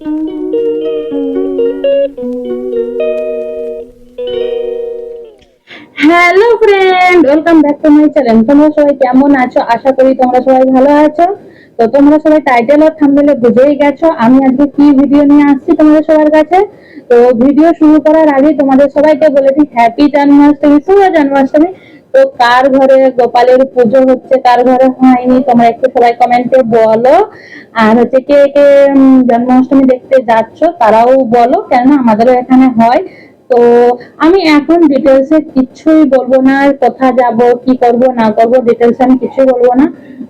Hello friend welcome back to my channel তোমরা সবাই কেমন আছো? আশা করি তোমরা সবাই ভালো আছো। তো তোমরা সবাই টাইটেল আর থাম্বনেলে বুঝেই গেছো, আমি আজকে কি ভিডিও নিয়ে আসছি তোমাদের সবার কাছে? তো ভিডিও শুরু করার আগে তোমাদের সবাইকে বলে দিই হ্যাপি জন্মাষ্টমী শুভ জন্মাষ্টমী তো কার ঘরে গোপালের পুজো হচ্ছে, কার ঘরে হয়নি, তোমরা একটু সবাই কমেন্টে বলো। আর হচ্ছে কে কে জন্মাষ্টমী দেখতে যাচ্ছ, তারাও বলো, কেননা আমাদেরও এখানে হয়। তো আমি এখন ডিটেলসে কিছুই বলব না কোথা যাব, কি করব, না করব ডিটেলসে আমি কিছুই বলব না।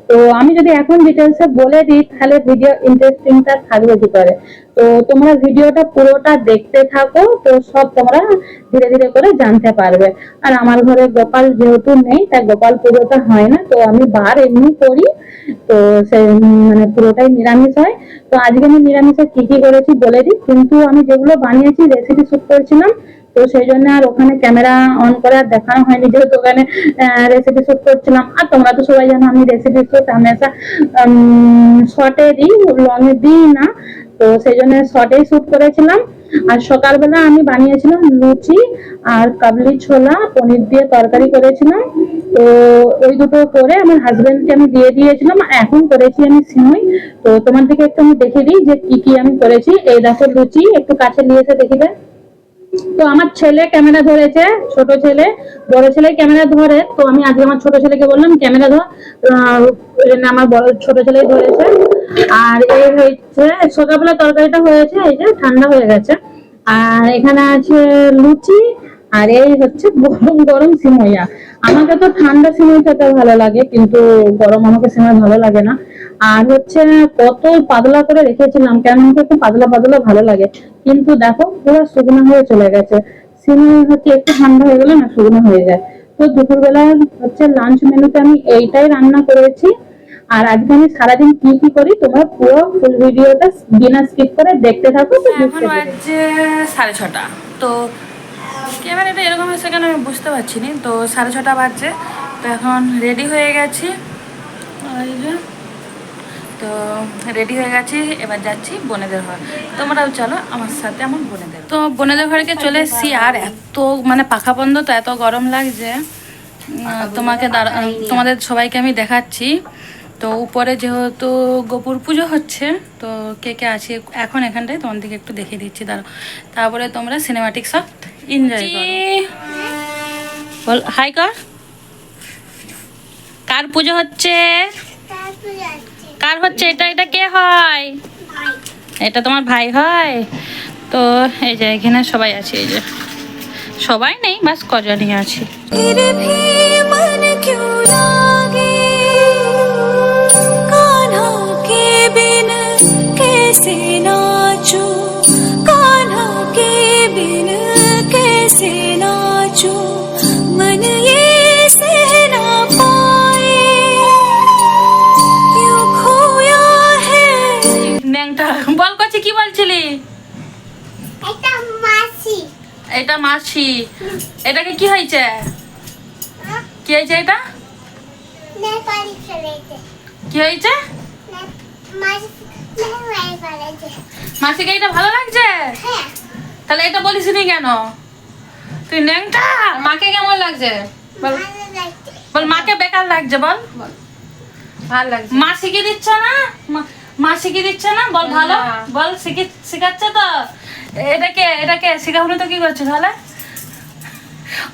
তো আমি যদি এখন ডিটেলসে বলে দিই, তাহলে ভিডিও ইন্টারেস্টিংটা থাকবে কি করে? তো তোমরা ভিডিওটা পুরোটা দেখতে থাকো, তো সব তোমরা ধীরে ধীরে করে জানতে পারবে। আর আমার ঘরে গোপাল যেহেতু নেই, তাই গোপাল পুজোটা হয় না, তো আমি বার এমনি করি। তো সে মানে পুরোটাই নিরামিষ হয়। তো আজকে আমি নিরামিষে কি কি করেছি বলে দিই। কিন্তু আমি যেগুলো বানিয়েছি রেসিপি শুট করেছিলাম, তো সেই জন্য আর ওখানে ক্যামেরা অন করে আর দেখানো হয়নি। যেহেতু ওখানে রেসিপি শুট করছিলাম। আর তোমরা তো সবাই জানো, আমি রেসিপি শুট হামেশা শর্টে দিই লংয়ে দিই না। তো সেই জন্য শর্টেই শুট করেছিলাম। আর সকালবেলা আমি বানিয়েছিলাম লুচি আর কাবলি ছোলা, পনির দিয়ে তরকারি করেছিলাম। তো ওই দুটো করে আমার হাজবেন্ডকে আমি দিয়ে দিয়েছিলাম। এখন করেছি আমি সিমই তো তোমাদেরকে একটু আমি দেখে দিই যে কি কি আমি করেছি। এই দেখো লুচি, একটু কাছে নিয়ে এসে দেখিবে। তো আমার ছেলে ক্যামেরা ধরেছে, ছোট ছেলে, বড় ছেলে ক্যামেরা ধরে। তো আমি আজকে আমার ছোট ছেলেকে বললাম, ক্যামেরা ধর। আমার বড় ছোট ছেলে ধরেছে। আর এই হচ্ছে, সকালবেলা তরকারিটা হয়েছে, এই যে ঠান্ডা হয়ে গেছে। আর এখানে আছে লুচি, আর এই হচ্ছে গরম গরম সিমইয়া আমাকে তো ঠান্ডা সিমই খেতে ভালো লাগে, কিন্তু গরম আমাকে সিমই ভালো লাগে না। আর হচ্ছে, কত পাতলা করে রেখেছিলাম, কেন আমাকে একটু পাতলা পাতলা ভালো লাগে। কিন্তু দেখো, পুরো শুকনো হয়ে চলে গেছে। সিমই হচ্ছে একটু ঠান্ডা হয়ে গেলে না শুকনো হয়ে যায়। তো দুপুরবেলা হচ্ছে লাঞ্চ মেনুতে আমি এইটাই রান্না করেছি। আর আজকে আমি সারাদিন কি কি করি তোমরা পুরো ফুল ভিডিওটা বিনা স্কিপ করে দেখতে থাকো তো এখন বাজছে সাড়ে ছটা। তো ক্যামেরাটা এরকম হয়েছে কেন আমি বুঝতে পারছি না। তো সাড়ে ছটা বাজছে। তো এখন রেডি হয়ে গেছি। এই যে তো রেডি হয়ে গেছি। এবার যাচ্ছি বোনেদের ঘর। তোমরাও চলো আমার সাথে আমার বোনেদের তো বোনেদের ঘরকে চলে এসেছি। আর এত মানে পাখা বন্ধ তো এত গরম লাগছে। তোমাকে দাঁড়া- তোমাদের সবাইকে আমি দেখাচ্ছি। তো উপরে যেহেতু গোপুর পুজো হচ্ছে তো কে কে আছে এখন এখানটায় তোমাদেরকে একটু দেখিয়ে দিচ্ছি দাঁড়ো তারপরে তোমরা সিনেমাটিক সব এনজয় করো। বল হাই কর। কার পুজো হচ্ছে? কার হচ্ছে? এটা এটা কে হয়? এটা তোমার ভাই হয়? তো এই যে এখানে সবাই আছে এই যে। সবাই নেই বাস কজনই আছে। कैसे नाचूं कान्हा के बिन कैसे नाचूं मन ये सह ना पाए क्यों खोया है ন্যাংটা বল করছি কি বলছিলি এটা মাসি এটা মাসি এটাকে কি হয়েছে কি হয়েছে এটা নেপালি চলেছে কি হয়েছে মাসি নেপালি চলেছে মাসিকে এটা ভালো লাগছে? হ্যাঁ। তাহলে এটা বলিস নি কেন? তুই ন্যাংটা? মাকে কেমন লাগছে? বল। বল মাকে বেকার লাগছে বল। ভালো লাগছে। মা শিখিয়ে দিচ্ছে না? মা- শিখিয়ে দিচ্ছে না? বল ভালো? বল শিখি শিখাচ্ছে তো? এটাকে এটাকে শিখাবনি তো কি করছে তাহলে?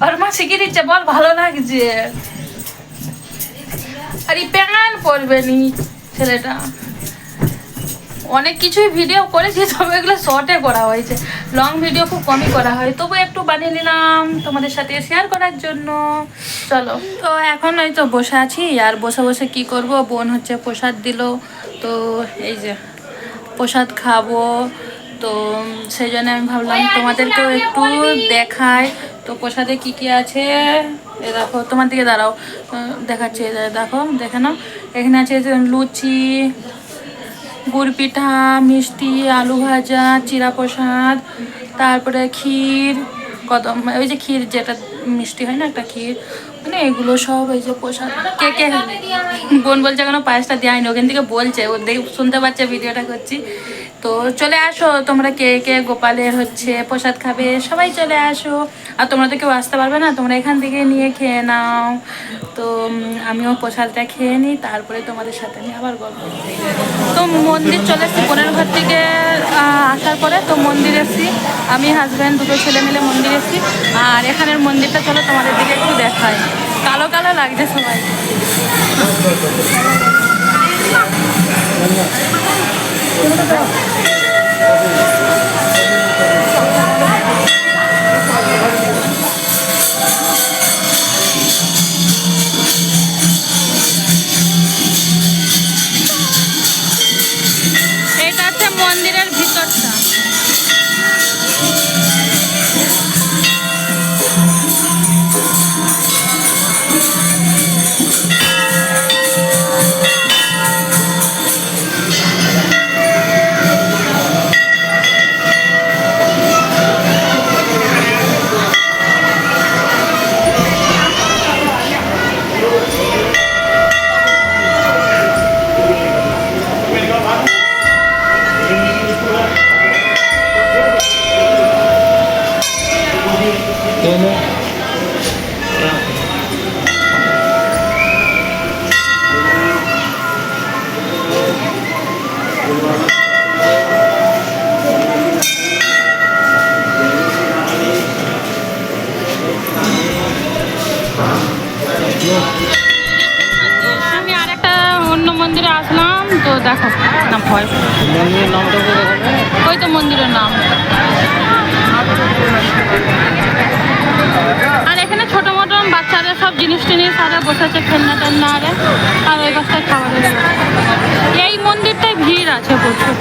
ওর মা শিখিয়ে দিচ্ছে বল ভালো লাগছে। আর প্যান পরবে নি ছেলেটা। অনেক কিছুই ভিডিও করেছি, তবে এগুলো শর্টে করা হয়েছে। লং ভিডিও খুব কমই করা হয়। তবু একটু বানিয়ে নিলাম তোমাদের সাথে শেয়ার করার জন্য। চলো। তো এখন ওই তো বসে আছি, আর বসে বসে কি করব? বোন হচ্ছে প্রসাদ দিল। তো এই যে প্রসাদ খাব। তো সেই জন্য আমি ভাবলাম তোমাদেরকেও একটু দেখায় তো প্রসাদে কি কি আছে? এ দেখো, তোমার দিকে দাঁড়াও। দেখাচ্ছি দেখো, দেখে নাও। এখানে আছে লুচি গুড় পিঠা মিষ্টি, আলু ভাজা, চিরা প্রসাদ, তারপরে ক্ষীর, কদম ওই যে ক্ষীর যেটা মিষ্টি হয় না, একটা ক্ষীর মানে এগুলো সব এই যে প্রসাদ কে কে বোন বলছে কেন পায়েসটা দেয়নি, ওখান থেকে বলছে, ও দেখ, শুনতে পাচ্ছে ভিডিওটা করছি। তো চলে আসো, তোমরা কে কে গোপালের হচ্ছে প্রসাদ খাবে, সবাই চলে আসো। আর তোমরা তো কেউ আসতে পারবে না, তোমরা এখান থেকে নিয়ে খেয়ে নাও। তো আমিও প্রসাদটা খেয়ে নিই, তারপরে তোমাদের সাথে আমি আবার গল্প তো মন্দির চলে এসেছি বোনের ঘর থেকে আসার পরে তো মন্দির এসেছি। আমি হাজব্যান্ড দুটো ছেলে মিলে মন্দির এসেছি। আর এখানের মন্দিরটা চলো তোমাদের দিকে একটু দেখায় কালো কালো লাগছে সবাই। এটা না ভয় মন্দিরের নামটা ওই তো মন্দিরের নাম আর এখানে ছোট মতন বাচ্চাদের সব জিনিস টিনিস আরে বসেছে খেলনা টেলনা আরে, আর ওই খাবারের ব্যবস্থা। এই মন্দিরটায় ভিড় আছে প্রচুর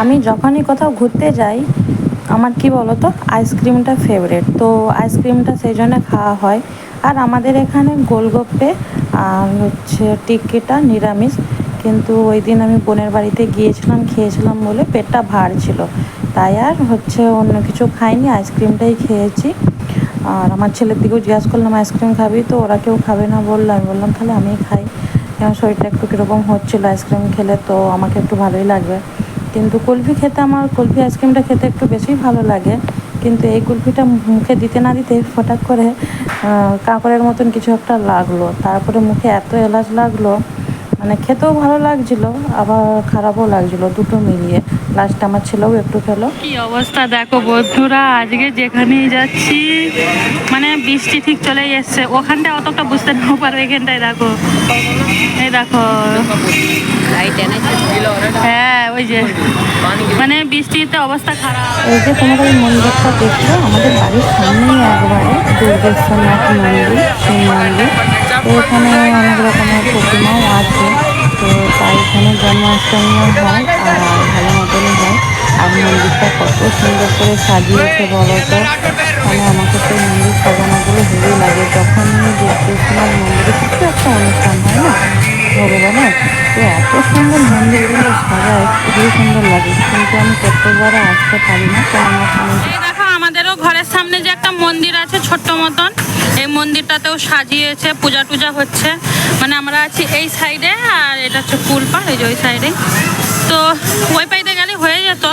আমি যখনই কোথাও ঘুরতে যাই, আমার কি বলতো, আইসক্রিমটা ফেভারেট তো আইসক্রিমটা সেই জন্য খাওয়া হয়। আর আমাদের এখানে গোলগপ্পে, আর হচ্ছে টিকিটা নিরামিষ। কিন্তু ওই দিন আমি বোনের বাড়িতে গিয়েছিলাম, খেয়েছিলাম বলে পেটটা ভার ছিল। তাই আর হচ্ছে অন্য কিছু খাইনি, আইসক্রিমটাই খেয়েছি। আর আমার ছেলের দিকেও জিজ্ঞাসা করলাম, আইসক্রিম খাবি? তো ওরা কেউ খাবে না বলল। আমি বললাম, তাহলে আমিই খাই। কারণ শরীরটা একটু কীরকম হচ্ছিল আইসক্রিম খেলে, তো আমাকে একটু ভালোই লাগবে। কিন্তু কুলফি খেতে আমার কুলফি আইসক্রিমটা খেতে একটু বেশি ভালো লাগে। কিন্তু এই কুলফিটা মুখে দিতে না দিতে হঠাৎ করে কাঁকড়ের মতন কিছু একটা লাগল। তারপরে মুখে এত এলাচ লাগল মানে খেতেও ভালো লাগছিল আবার খারাপও লাগছিল দুটো মিলিয়ে। লাস্ট আমার ছেলেও একটু খেলো। কি অবস্থা দেখো বন্ধুরা আজকে যেখানেই যাচ্ছি মানে বৃষ্টি ঠিক চলে এসছে। ওখানটায় অতটা বুঝতে নাও পারো এখানটায় দেখো। এই দেখো। মানে বৃষ্টিতে অবস্থা খারাপ। এই যে এই মন্দিরটা দেখছ আমাদের বাড়ির সামনেই একবারে দুর্গেশ্বরনাথ মন্দির শিব মন্দির। তো এখানে অনেক রকমের প্রতিমাও আছে। তো তাই এখানে জন্মাষ্টমীও হয়, আর ভালো মতনই হয়। আর মন্দিরটা কত সুন্দর করে সাজিয়েছে বলো তো। মানে আমাকে তো মন্দির সাজানোগুলো হেভি লাগে। যখনই দুর্গেশ্বরনাথ মন্দিরে কিছু একটা অনুষ্ঠান হয় না। ভগবানের? তো এত সুন্দর মন্দিরগুলো সাজায়, খুবই সুন্দর লাগে। কিন্তু আমি প্রত্যেকবার আসতে পারি না কারণ আমার আমাদেরও ঘরের সামনে যে একটা মন্দির আছে ছোট্ট মতন, এই মন্দিরটাতেও সাজিয়েছে পূজা টুজা হচ্ছে। মানে আমরা আছি এই সাইডে, আর এটা হচ্ছে ফুলপাড় এই যে ওই সাইডে। তো ওই পাইতে গেলে হয়ে যেত।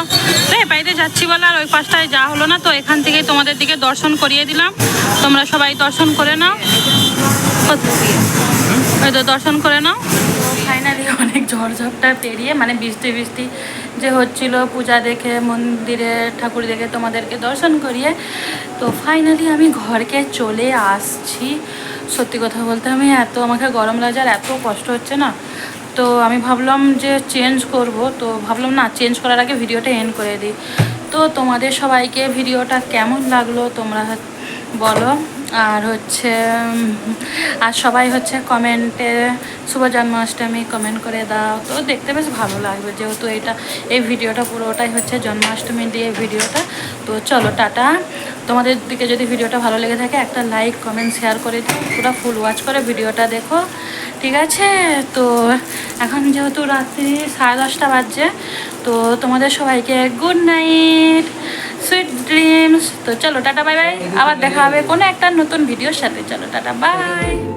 তো এই পাইতে যাচ্ছি বলে আর ওই পাশটায় যা হলো না, তো এখান থেকেই তোমাদের দিকে দর্শন করিয়ে দিলাম। তোমরা সবাই দর্শন করে নাও। ওই তো দর্শন করে নাও। ফাইনালি অনেক ঝড়ঝপটা পেরিয়ে মানে বৃষ্টি বৃষ্টি যে হচ্ছিল, পূজা দেখে, মন্দিরে, ঠাকুর দেখে তোমাদেরকে দর্শন করিয়ে, তো ফাইনালি আমি ঘরকে চলে আসছি। সত্যি কথা বলতে আমি এত, আমাকে গরম লাগছে আর এত কষ্ট হচ্ছে না। তো আমি ভাবলাম যে চেঞ্জ করব, তো ভাবলাম না চেঞ্জ করার আগে ভিডিওটা এন্ড করে দিই। তো তোমাদের সবাইকে ভিডিওটা কেমন লাগল তোমরা বলো। আর হচ্ছে আর সবাই হচ্ছে কমেন্টে শুভ জন্মাষ্টমী কমেন্ট করে দাও। তো দেখতে বেশ ভালো লাগবে যেহেতু এটা, এই ভিডিওটা পুরোটাই হচ্ছে জন্মাষ্টমী দিয়ে ভিডিওটা। তো চলো, টাটা। তোমাদের দিকে যদি ভিডিওটা ভালো লেগে থাকে, একটা লাইক কমেন্ট শেয়ার করে দিও। পুরো ফুল ওয়াচ করে ভিডিওটা দেখো। ঠিক আছে? তো এখন যেহেতু রাত্রি সাড়ে দশটা বাজছে, তো তোমাদের সবাইকে গুড নাইট সুইট ড্রিমস তো চলো, টাটা বাই বাই আবার দেখা হবে কোনো একটা নতুন ভিডিওর সাথে। চলো, টাটা বাই